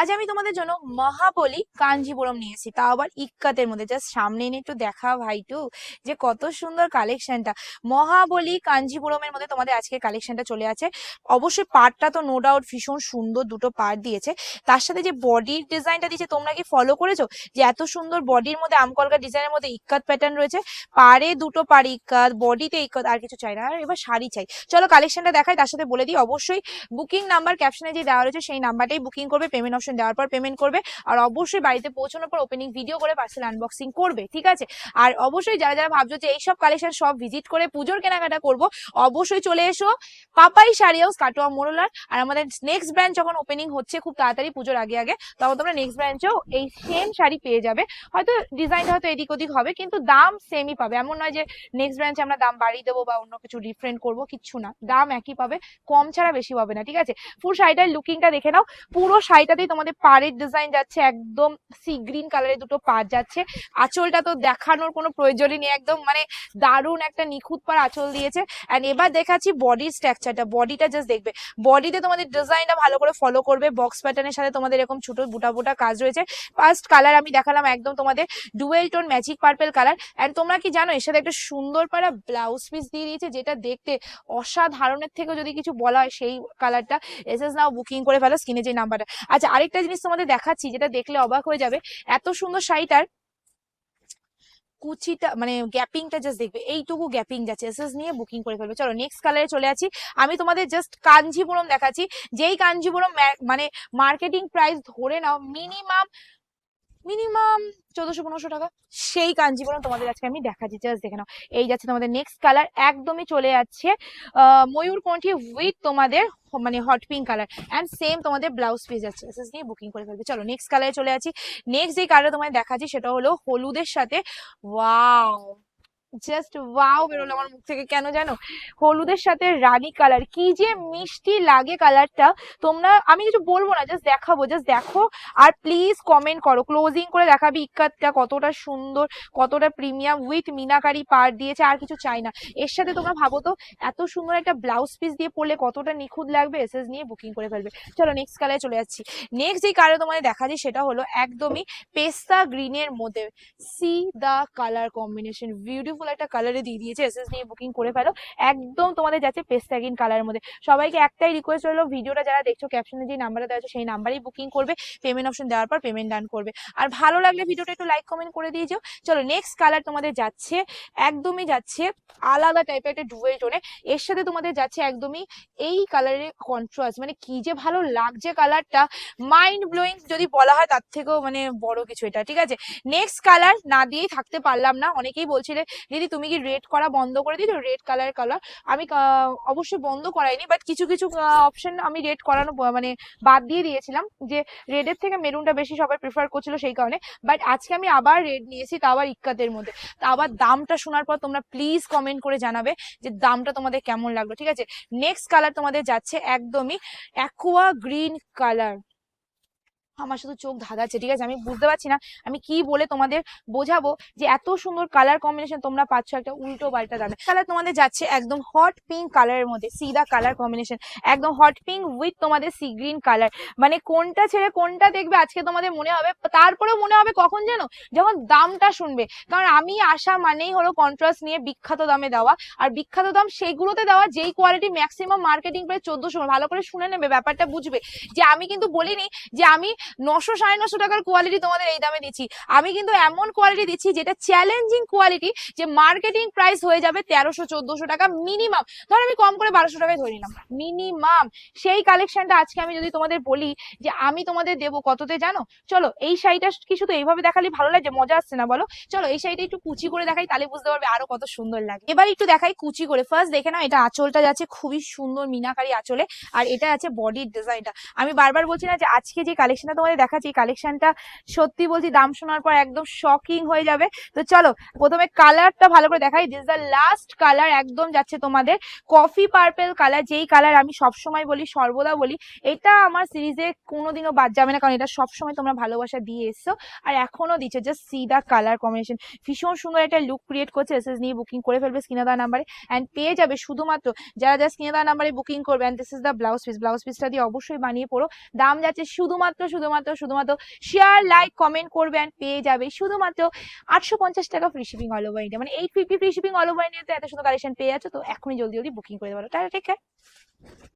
আজ আমি তোমাদের জন্য মহাবলী কাঞ্জিপুরম নিয়েছি। তাও আবার ইক্কাতের মধ্যে। জাস্ট সামনে এনে একটু দেখা ভাইটু, যে কত সুন্দর কালেকশনটা। মহাবলী কাঞ্জিপুরমের মধ্যে তোমাদের আজকে কালেকশনটা চলে আছে। অবশ্যই পার্টটা তো নো ডাউট ভীষণ সুন্দর দুটো পার্ট দিয়েছে। তার সাথে যে বডির ডিজাইনটা দিয়েছে, তোমরা কি ফলো করেছ? যে এত সুন্দর বডির মধ্যে আমকলকা ডিজাইনের মধ্যে ইক্কাত প্যাটার্ন রয়েছে। পারে দুটো পার ইক্কাত, বডিতে ইক্কাত, আর কিছু চাই না। আর এবার শাড়ি চাই। চলো কালেকশনটা দেখাই। তার সাথে বলে দিই, অবশ্যই বুকিং নাম্বার ক্যাপশনে যে দেওয়া রয়েছে, সেই নাম্বারটাই বুকিং করবে। পেমেন্ট অপশন দেওয়ার পর পেমেন্ট করবে। আর অবশ্যই বাড়িতে পৌঁছানোর পর ওপেনিং ভিডিও করে পার্সেল আনবক্সিং করবে, ঠিক আছে? আর অবশ্যই যারা যারা ভাবছ যে এইসব কালেকশন সব ভিজিট করে পুজোর কেনাকাটা করব, অবশ্যই চলে এসো পাপাই শাড়ি হাউস কাটোয়া মোড়লার আর আমাদের নেক্সট ব্রাঞ্চ যখন ওপেনিং হচ্ছে খুব তাড়াতাড়ি পুজোর আগে আগে, তখন তোমরা নেক্সট ব্রাঞ্চেও এই সেম শাড়ি পেয়ে যাবে। হয়তো ডিজাইনটা হয়তো এদিক ওদিক হবে, কিন্তু দাম সেমই পাবে। এমন নয় যে নেক্সট ব্রাঞ্চে আমরা দাম বাড়িয়ে দেবো বা অন্য কিছু ডিফারেন্ট করব, কিচ্ছু না। দাম একই পাবে, কম ছাড়া বেশি পাবে না, ঠিক আছে? ফুল শাড়িটার লুকিংটা দেখে নাও। পুরো শাড়িটাতেই তোমাদের পাড়ের ডিজাইন যাচ্ছে একদম সি গ্রিন কালারের দুটো পাড় যাচ্ছে। আঁচলটা তো দেখানোর কোনো প্রয়োজনই নেই, একদম মানে দারুণ একটা নিখুঁত পাড় আঁচল দিয়েছে। অ্যান্ড এবার দেখাচ্ছি বডির স্ট্রাকচারটা বডিটা জাস্ট দেখবে। বডিতে তোমাদের ডিজাইনটা ভালো করে ফলো করবে বক্স প্যাটার্নের সাথে তোমাদের এরকম ছোট বুটা বুটা কাজ রয়েছে। ফার্স্ট কালার আমি দেখালাম একদম তোমাদের dual tone magic purple colour and তোমরা কি জানো, এর সাথে একটা সুন্দর পারা ব্লাউজ পিস দিয়ে দিয়েছে, যেটা দেখতে অসাধারণের থেকেও যদি কিছু বলা হয় সেই কালারটা এস এস নাও বুকিং করে ফেলো স্ক্রিনে যে নাম্বারটা আচ্ছা আরেকটা জিনিস তোমাদের দেখাচ্ছি, যেটা দেখলে অবাক হয়ে যাবে। এত সুন্দর শাড়িটার কুচিটা মানে গ্যাপিংটা জাস্ট দেখবে। এইটুকু গ্যাপিং যাচ্ছে, এসএস নিয়ে বুকিং করে ফেলবে। চলো নেক্সট কালারে চলে আছি। আমি তোমাদের জাস্ট কাঞ্জিপুরম দেখাচ্ছি। যেই কাঞ্জিপুরম মানে মার্কেটিং প্রাইস ধরে নাও মিনিমাম মিনিমাম চোদ্দশো পনেরোশো টাকা। সেই কাঞ্জিপুরম তোমাদের আজকে আমি দেখাচ্ছি। জাস্ট দেখে নাও। এই যাচ্ছে তোমাদের নেক্সট কালার একদমই চলে যাচ্ছে ময়ূর ময়ূরকণ্ঠী উইথ তোমাদের মানে hot pink colour and same তোমাদের ব্লাউজ পিস যাচ্ছে এসএস নিয়ে বুকিং করে ফেলবে। চলো নেক্সট কালারে চলে যাচ্ছি। নেক্সট যে কালার তোমায় দেখাচ্ছি, সেটা হলো হলুদের সাথে। ওয়াও জাস্ট ওয়াও বেরোলো আমার মুখ থেকে। কেন জানো? হলুদের সাথে রানী কালার কি যে মিষ্টি লাগে কালারটা তোমরা, আমি কিছু বলব না জাস্ট দেখাবো জাস্ট দেখো। আর প্লিজ কমেন্ট করো। ক্লোজিং করে দেখাবি ইক্কাতটা কতটা সুন্দর, কতটা প্রিমিয়াম উইথ মিনাকারি পার দিয়েছে, আর কিছু চাই না। এর সাথে তোমরা ভাবো তো, এত সুন্দর একটা ব্লাউজ পিস দিয়ে পরলে কতটা নিখুঁত লাগবে এসএস নিয়ে বুকিং করে ফেলবে। চলো নেক্সট কালারে চলে যাচ্ছি। নেক্সট যে কালার তোমাদের দেখাচ্ছি, সেটা হলো একদমই পেস্তা গ্রিনের মধ্যে। See the colour combination beautiful একটা কালারে দিয়ে দিয়েছে এসএস নিয়ে বুকিং করে ফেলো। একদম তোমাদের যাচ্ছে পেস্তা গ্রিন কালারের মধ্যে। সবাইকে একটাই রিকোয়েস্ট হলো ভিডিওটা যারা দেখছ ক্যাপশনে যে নাম্বারটা দেওয়া আছে, সেই নাম্বারেই বুকিং করবে পেমেন্ট অপশন দেওয়ার পর পেমেন্ট ডান করবে। আর ভালো লাগলে ভিডিওটা একটু লাইক কমেন্ট করে দিয়ে যাও। চলো নেক্সট কালার তোমাদের যাচ্ছে, একদমই যাচ্ছে আলাদা টাইপের একটা ডুয়েল টোনে এর সাথে তোমাদের যাচ্ছে একদমই এই কালারের কন্ট্রাস্ট মানে কি যে ভালো লাগছে কালারটা মাইন্ড ব্লোয়িং যদি বলা হয়, তার থেকেও মানে বড় কিছু এটা, ঠিক আছে? নেক্সট কালার না দিয়েই থাকতে পারলাম না। অনেকেই বলছিলে দিদি, তুমি কি রেড করা বন্ধ করে দিলে রেড কালার কালার আমি অবশ্যই বন্ধ করাইনি বাট কিছু কিছু অপশন আমি রেড করানো মানে বাদ দিয়ে দিয়েছিলাম যে রেডের থেকে মেরুনটা বেশি সবাই প্রিফার করছিল সেই কারণে। বাট আজকে আমি আবার রেড নিয়েছি, তা আবার ইক্কাতের মধ্যে। তা আবার দামটা শোনার পর তোমরা প্লিজ কমেন্ট করে জানাবে যে দামটা তোমাদের কেমন লাগল, ঠিক আছে? নেক্সট কালার তোমাদের যাচ্ছে একদমই অ্যাকুয়া গ্রিন কালার আমার শুধু চোখ ধাঁধাচ্ছে, ঠিক আছে? আমি বুঝতে পারছি না, আমি কি বলে তোমাদের বোঝাবো যে এত সুন্দর কালার কম্বিনেশন তোমরা পাচ্ছ একটা উল্টো পাল্টা দামে। কালার তোমাদের যাচ্ছে একদম হট পিঙ্ক কালারের মধ্যে সিদা কালার কম্বিনেশন একদম হট পিঙ্ক উইথ তোমাদের সি গ্রিন কালার মানে কোনটা ছেড়ে কোনটা দেখবে আজকে তোমাদের মনে হবে, তারপরেও মনে হবে কখন যেন যখন দামটা শুনবে। কারণ আমি আসা মানেই হলো কন্ট্রাস্ট নিয়ে বিখ্যাত দামে দেওয়া, আর বিখ্যাত দাম সেইগুলোতে দেওয়া যেই কোয়ালিটি ম্যাক্সিমাম মার্কেটিং প্রায় চোদ্দশো, ভালো করে শুনে নেবে, ব্যাপারটা বুঝবে। যে আমি কিন্তু বলিনি যে আমি নশো সাড়ে নশো টাকার কোয়ালিটি তোমাদের এই দামে দিচ্ছি। আমি কিন্তু এমন কোয়ালিটি দিচ্ছি যেটা চ্যালেঞ্জিং কোয়ালিটি যে মার্কেটিং প্রাইস হয়ে যাবে তেরোশো চোদ্দশো টাকা মিনিমাম ধর আমি কম করে বারোশো টাকায় ধরে নিলাম। মিনিমাম সেই কালেকশনটা আজকে আমি যদি তোমাদের বলি যে আমি তোমাদের দেবো কততে জানো? চলো, এই শাড়িটা কি শুধু এইভাবে দেখালে ভালো লাগে? মজা আসছে না বলো? চলো, এই শাড়িটা একটু কুচি করে দেখাই, তাহলে বুঝতে পারবে আরও কত সুন্দর লাগে। এবার একটু দেখাই কুচি করে। ফার্স্ট দেখে নাও, এটা আঁচলটা যাচ্ছে খুবই সুন্দর, মিনাকারি আঁচলে। আর এটা আছে বডির ডিজাইনটা আমি বারবার বলছি না যে আজকে যে কালেকশনটা তোমাদের দেখাচ্ছি কালেকশনটা সত্যি বলছি, দাম শোনার পর একদম শকিং হয়ে যাবে। তো চলো, প্রথমে কালারটা ভালো করে দেখাই। দিস দ্য লাস্ট কালার একদম যাচ্ছে তোমাদের। কফি পার্পেল কালার যেই কালার আমি সবসময় বলি, সর্বদা বলি, এটা আমার সিরিজে কোনোদিনও বাদ যাবে না, কারণ এটা সবসময় তোমরা ভালোবাসা দিয়ে এসছো। আর এখনও দিচ্ছে just see the colour combination ভীষণ সুন্দর একটা লুক ক্রিয়েট করছে এসএস নিয়ে বুকিং করে ফেলবে স্ক্রিনে দেওয়া নাম্বারে অ্যান্ড পেয়ে যাবে শুধুমাত্র যারা যারা স্ক্রিনে দেওয়া নাম্বারে বুকিং করবে। And this is the blouse piece blouse পিসটা দিয়ে অবশ্যই বানিয়ে পড়ো। দাম যাচ্ছে শুধুমাত্র শুধু শুধুমাত্র শুধুমাত্র শেয়ার লাইক কমেন্ট করবে অ্যান্ড পেয়ে যাবে শুধুমাত্র আটশো পঞ্চাশ টাকা free shipping all over India মানে eight fifty free shipping all over ইন্ডিয়াতে এত সুন্দর কালেকশন পেয়ে যাচ্ছ, তো এখনই জলদি জলদি বুকিং করে দেবো। টাটা ঠিক কেয়ার